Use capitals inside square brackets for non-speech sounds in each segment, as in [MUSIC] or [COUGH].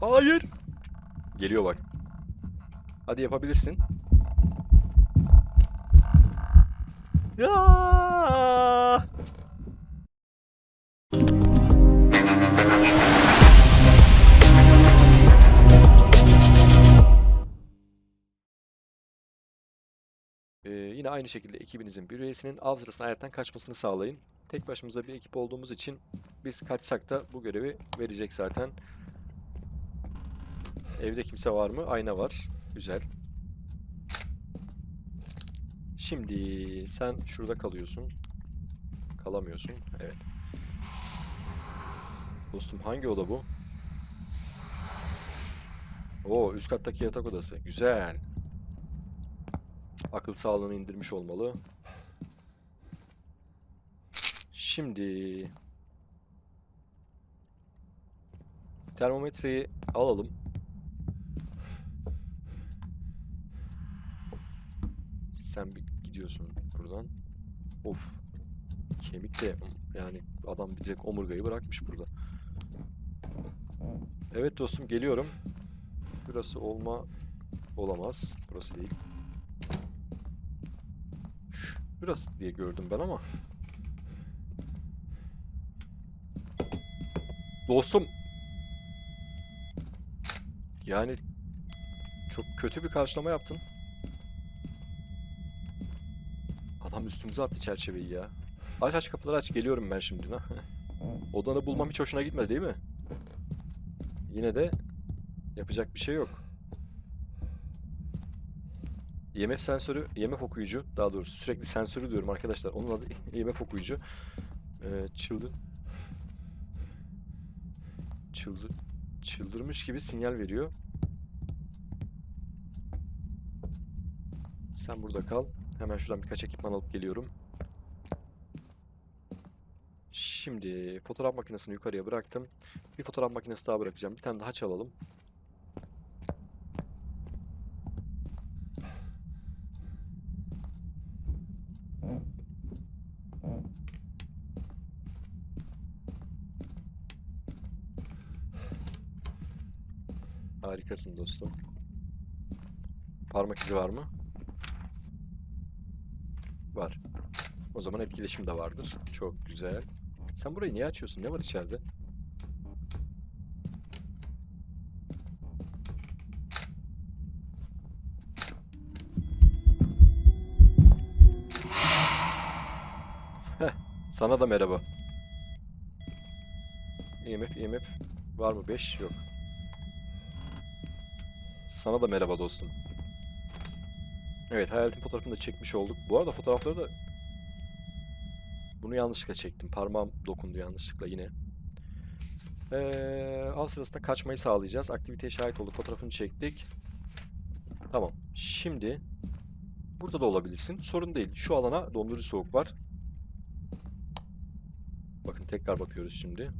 Hayır. Geliyor bak. Hadi yapabilirsin. Ya! Ee, yine aynı şekilde ekibinizin bir üyesinin av sırasında hayattan kaçmasını sağlayın. Tek başımıza bir ekip olduğumuz için biz kaçsak da bu görevi verecek zaten. Evde kimse var mı? Ayna var. Güzel. Şimdi sen şurada kalıyorsun. Kalamıyorsun. Evet. Dostum hangi oda bu? Oo üst kattaki yatak odası. Güzel. Akıl sağlığını indirmiş olmalı. Şimdi termometreyi alalım. Sen bir gidiyorsun buradan. Of. Kemik de yani adam bir direkt omurgayı bırakmış burada. Evet dostum geliyorum. Burası olma olamaz. Burası değil. Burası diye gördüm ben ama. Dostum. Yani çok kötü bir karşılama yaptın. Adam üstümüze attı çerçeveyi ya. Aç aç kapıları aç geliyorum ben şimdi. [LAUGHS] Odanı bulmam hiç hoşuna gitmedi değil mi? Yine de yapacak bir şey yok. IMF sensörü, IMF okuyucu daha doğrusu sürekli sensörü diyorum arkadaşlar. Onun adı [LAUGHS] IMF okuyucu. Ee, çıldı. Çıldı. Çıldırmış gibi sinyal veriyor. Sen burada kal. Hemen şuradan birkaç ekipman alıp geliyorum. Şimdi fotoğraf makinesini yukarıya bıraktım. Bir fotoğraf makinesi daha bırakacağım. Bir tane daha çalalım. Harikasın dostum. Parmak izi var mı? Var. O zaman etkileşim de vardır. Çok güzel. Sen burayı niye açıyorsun? Ne var içeride? Sana da merhaba. IMF, IMF var mı? 5 yok. Sana da merhaba dostum. Evet, hayaletin fotoğrafını da çekmiş olduk. Bu arada fotoğrafları da bunu yanlışlıkla çektim. Parmağım dokundu yanlışlıkla yine. Ee, av sırasında kaçmayı sağlayacağız. Aktiviteye şahit olduk. Fotoğrafını çektik. Tamam. Şimdi burada da olabilirsin. Sorun değil. Şu alana dondurucu soğuk var. Bakın tekrar bakıyoruz şimdi.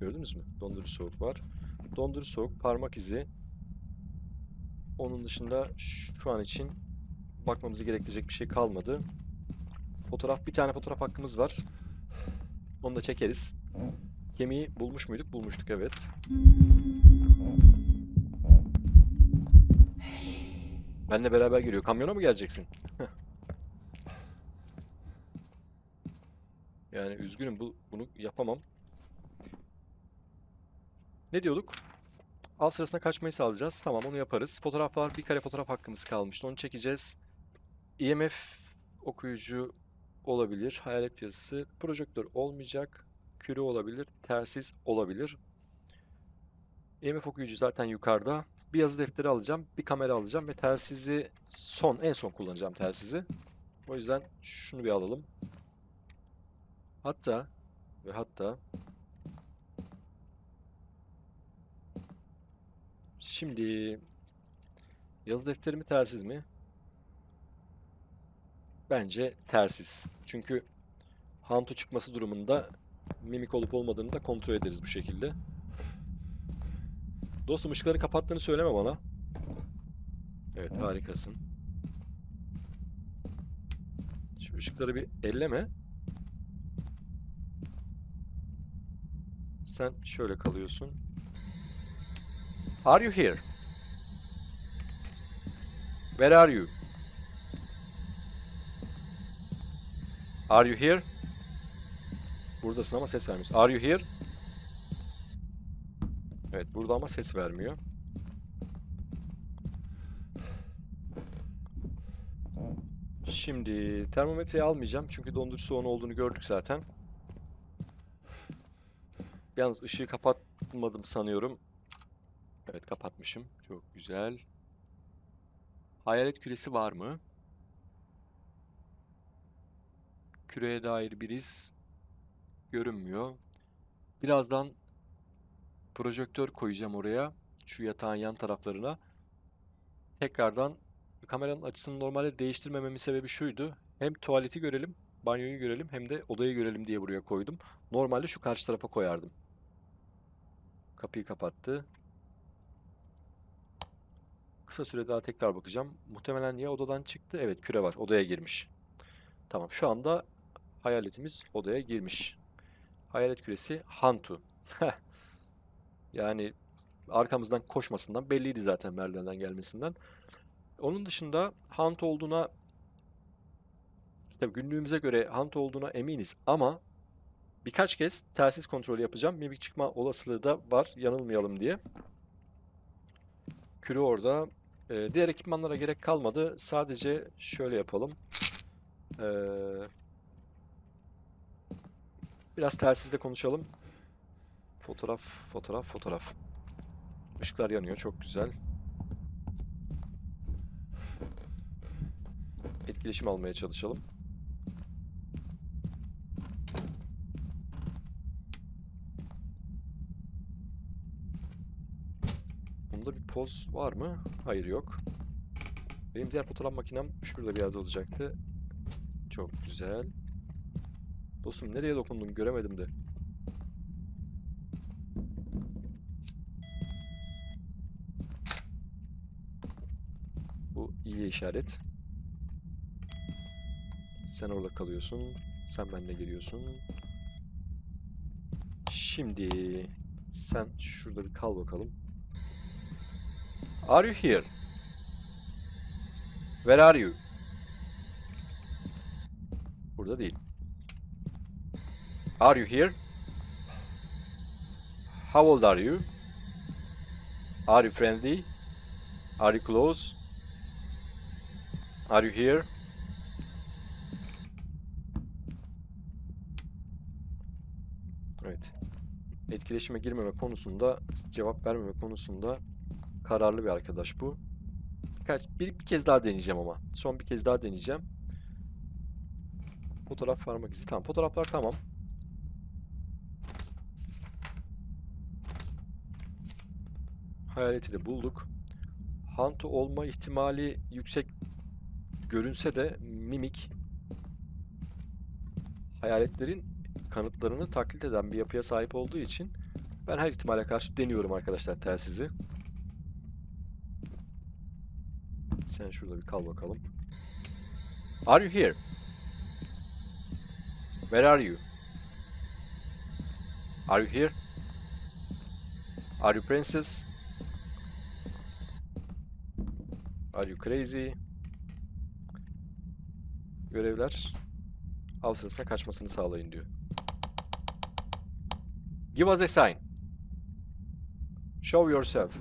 Gördünüz mü? Dondurucu soğuk var. Dondurucu soğuk, parmak izi. Onun dışında şu an için bakmamızı gerektirecek bir şey kalmadı. Fotoğraf, bir tane fotoğraf hakkımız var. Onu da çekeriz. Gemiyi bulmuş muyduk? Bulmuştuk evet. Benle beraber geliyor. Kamyona mı geleceksin? [LAUGHS] yani üzgünüm bu, bunu yapamam. Ne diyorduk? Av sırasında kaçmayı sağlayacağız. Tamam onu yaparız. Fotoğraflar bir kare fotoğraf hakkımız kalmıştı. Onu çekeceğiz. IMF okuyucu olabilir. Hayalet yazısı. Projektör olmayacak. Küre olabilir. Telsiz olabilir. IMF okuyucu zaten yukarıda. Bir yazı defteri alacağım. Bir kamera alacağım ve telsizi son, en son kullanacağım telsizi. O yüzden şunu bir alalım. Hatta ve hatta Şimdi yazı defteri mi telsiz mi? Bence telsiz. Çünkü Hantu çıkması durumunda mimik olup olmadığını da kontrol ederiz bu şekilde. Dostum ışıkları kapattığını söyleme bana. Evet harikasın. Şu ışıkları bir elleme. Sen şöyle kalıyorsun. Are you here? Where are you? Are you here? Buradasın ama ses vermiyorsun. Are you here? Evet burada ama ses vermiyor. Şimdi termometreyi almayacağım çünkü dondurucu soğan olduğunu gördük zaten. Yalnız ışığı kapatmadım sanıyorum. Evet kapatmışım. Çok güzel. Hayalet küresi var mı? Küreye dair bir iz görünmüyor. Birazdan projektör koyacağım oraya. Şu yatağın yan taraflarına. Tekrardan kameranın açısını normalde değiştirmememin sebebi şuydu. Hem tuvaleti görelim, banyoyu görelim hem de odayı görelim diye buraya koydum. Normalde şu karşı tarafa koyardım. Kapıyı kapattı. Kısa süre daha tekrar bakacağım. Muhtemelen ya odadan çıktı. Evet küre var. Odaya girmiş. Tamam şu anda hayaletimiz odaya girmiş. Hayalet küresi Hantu. yani arkamızdan koşmasından belliydi zaten merdivenden gelmesinden. Onun dışında Hunt olduğuna tabii günlüğümüze göre Hunt olduğuna eminiz ama birkaç kez telsiz kontrolü yapacağım. Mimik çıkma olasılığı da var yanılmayalım diye. Kürü orada. Ee, diğer ekipmanlara gerek kalmadı. Sadece şöyle yapalım. Ee, biraz telsizle konuşalım. Fotoğraf, fotoğraf, fotoğraf. Işıklar yanıyor. Çok güzel. Etkileşim almaya çalışalım. Bunda bir poz var mı? Hayır yok. Benim diğer fotoğraf makinem şurada bir yerde olacaktı. Çok güzel. Dostum nereye dokundun göremedim de. Bu iyi işaret. Sen orada kalıyorsun. Sen benimle geliyorsun. Şimdi sen şurada bir kal bakalım. Are you here? Where are you? Burada değil. Are you here? How old are you? Are you friendly? Are you close? Are you here? Evet. Etkileşime girmeme konusunda, cevap vermeme konusunda kararlı bir arkadaş bu. Birkaç, bir, bir kez daha deneyeceğim ama. Son bir kez daha deneyeceğim. Fotoğraf parmak izi. Tamam. Fotoğraflar tamam. Hayaleti de bulduk. Hantu olma ihtimali yüksek görünse de mimik hayaletlerin kanıtlarını taklit eden bir yapıya sahip olduğu için ben her ihtimale karşı deniyorum arkadaşlar telsizi. Sen şurada bir kal bakalım. Are you here? Where are you? Are you here? Are you princess? Are you crazy? Görevler av sırasında kaçmasını sağlayın diyor. Give us a sign. Show yourself.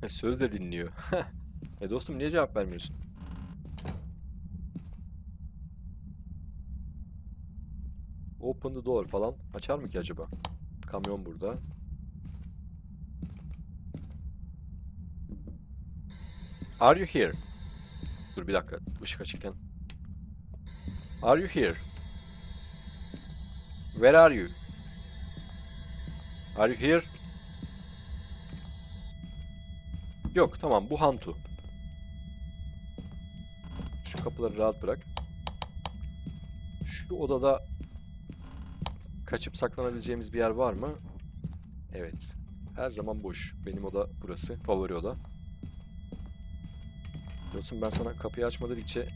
[LAUGHS] Söz de dinliyor. [LAUGHS] e dostum niye cevap vermiyorsun? Open the door falan açar mı ki acaba? Kamyon burada. Are you here? Dur bir dakika. Işık açıkken. Are you here? Where are you? Are you here? Yok tamam bu Hantu. Şu kapıları rahat bırak. Şu odada kaçıp saklanabileceğimiz bir yer var mı? Evet. Her zaman boş. Benim oda burası. Favori oda. Dostum ben sana kapıyı açma dedikçe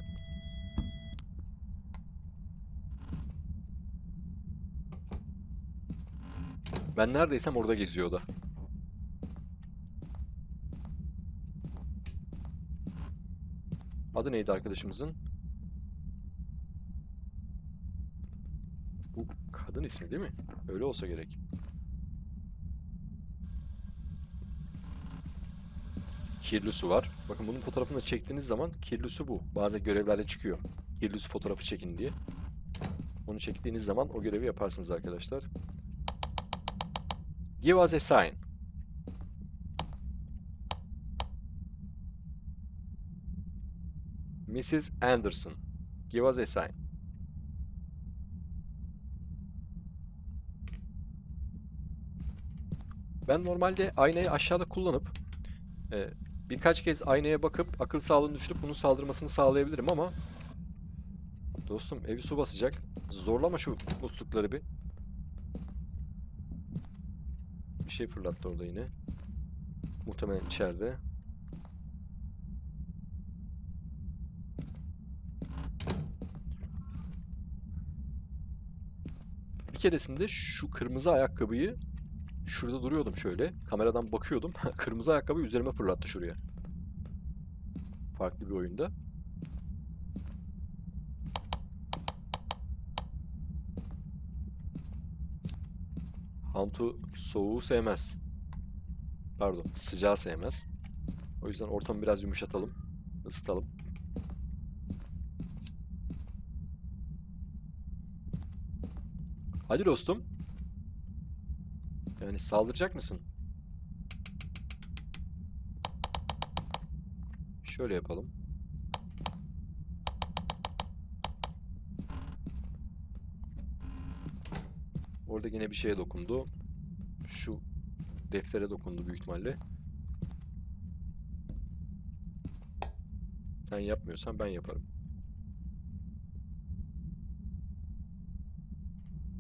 Ben neredeysem orada geziyor o da. Adı neydi arkadaşımızın? Bu kadın ismi değil mi? Öyle olsa gerek. Kirli su var. Bakın bunun fotoğrafını çektiğiniz zaman kirli su bu. Bazı görevlerde çıkıyor. Kirli su fotoğrafı çekin diye. Onu çektiğiniz zaman o görevi yaparsınız arkadaşlar. Give us a sign. Mrs. Anderson. Give us a sign. Ben normalde aynayı aşağıda kullanıp e, birkaç kez aynaya bakıp akıl sağlığını düşürüp bunun saldırmasını sağlayabilirim ama dostum evi su basacak. Zorlama şu muslukları bir. Bir şey fırlattı orada yine. Muhtemelen içeride. Bir keresinde şu kırmızı ayakkabıyı şurada duruyordum şöyle. Kameradan bakıyordum. [LAUGHS] Kırmızı ayakkabı üzerime fırlattı şuraya. Farklı bir oyunda. Hantu soğuğu sevmez. Pardon, sıcağı sevmez. O yüzden ortamı biraz yumuşatalım, ısıtalım. Hadi dostum. Yani saldıracak mısın? Şöyle yapalım. Orada yine bir şeye dokundu. Şu deftere dokundu büyük ihtimalle. Sen yapmıyorsan ben yaparım.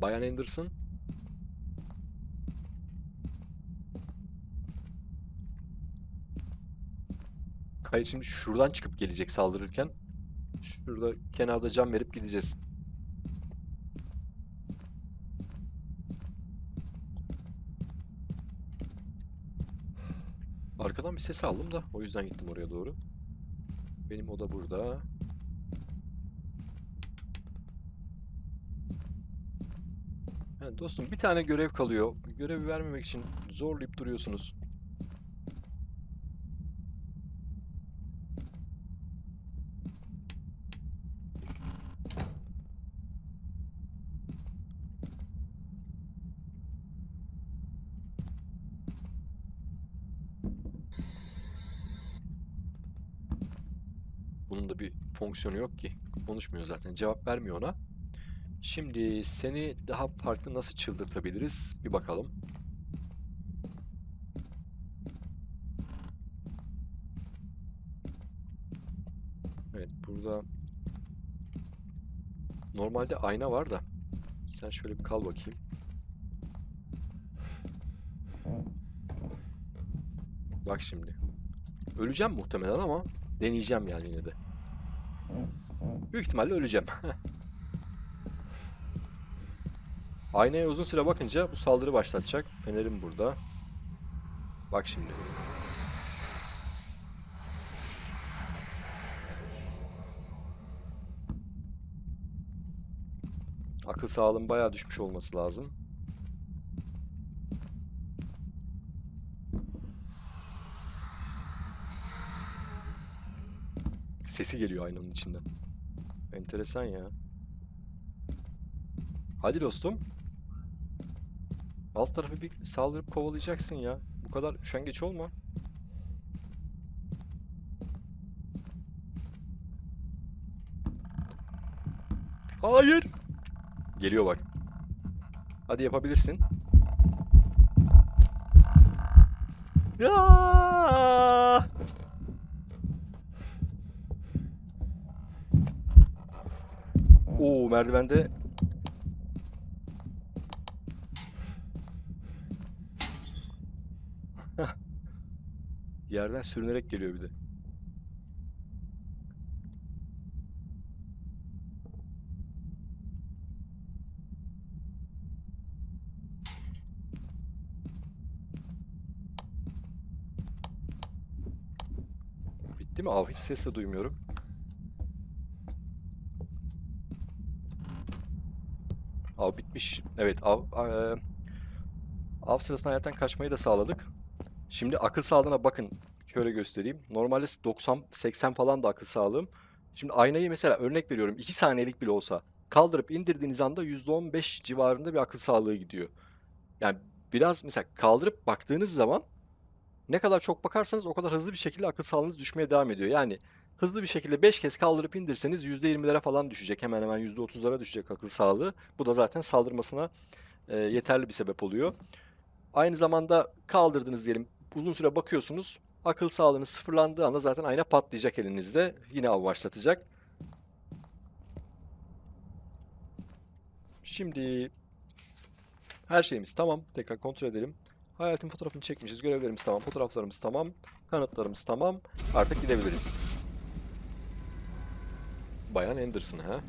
Bayan Anderson. Hayır şimdi şuradan çıkıp gelecek saldırırken. Şurada kenarda cam verip gideceğiz. Arkadan bir ses aldım da o yüzden gittim oraya doğru. Benim oda burada. Yani dostum bir tane görev kalıyor. Görevi vermemek için zorlayıp duruyorsunuz. Bunun da bir fonksiyonu yok ki. Konuşmuyor zaten. Cevap vermiyor ona. Şimdi seni daha farklı nasıl çıldırtabiliriz? Bir bakalım. Evet burada normalde ayna var da sen şöyle bir kal bakayım. Bak şimdi. Öleceğim muhtemelen ama deneyeceğim yani yine de. Büyük ihtimalle öleceğim. [LAUGHS] Aynaya uzun süre bakınca bu saldırı başlatacak. Fenerim burada. Bak şimdi. Akıl sağlığım bayağı düşmüş olması lazım. Sesi geliyor aynanın içinden. Enteresan ya. Hadi dostum. Alt tarafı bir saldırıp kovalayacaksın ya. Bu kadar üşengeç olma. Hayır. Geliyor bak. Hadi yapabilirsin. Ya! merdivende Yerden sürünerek geliyor bir de. Bitti mi? Av hiç ses de duymuyorum. Av bitmiş. Evet av, eee, av sırasında hayattan kaçmayı da sağladık. Şimdi akıl sağlığına bakın. Şöyle göstereyim. Normalde 90-80 falan da akıl sağlığım. Şimdi aynayı mesela örnek veriyorum 2 saniyelik bile olsa kaldırıp indirdiğiniz anda %15 civarında bir akıl sağlığı gidiyor. Yani biraz mesela kaldırıp baktığınız zaman ne kadar çok bakarsanız o kadar hızlı bir şekilde akıl sağlığınız düşmeye devam ediyor. Yani hızlı bir şekilde 5 kez kaldırıp indirseniz %20'lere falan düşecek. Hemen hemen %30'lara düşecek akıl sağlığı. Bu da zaten saldırmasına e, yeterli bir sebep oluyor. Aynı zamanda kaldırdınız diyelim. Uzun süre bakıyorsunuz. Akıl sağlığınız sıfırlandığı anda zaten ayna patlayacak elinizde. Yine av başlatacak. Şimdi her şeyimiz tamam. Tekrar kontrol edelim. Hayaletin fotoğrafını çekmişiz. Görevlerimiz tamam. Fotoğraflarımız tamam. Kanıtlarımız tamam. Artık gidebiliriz. Bayan Anderson ha.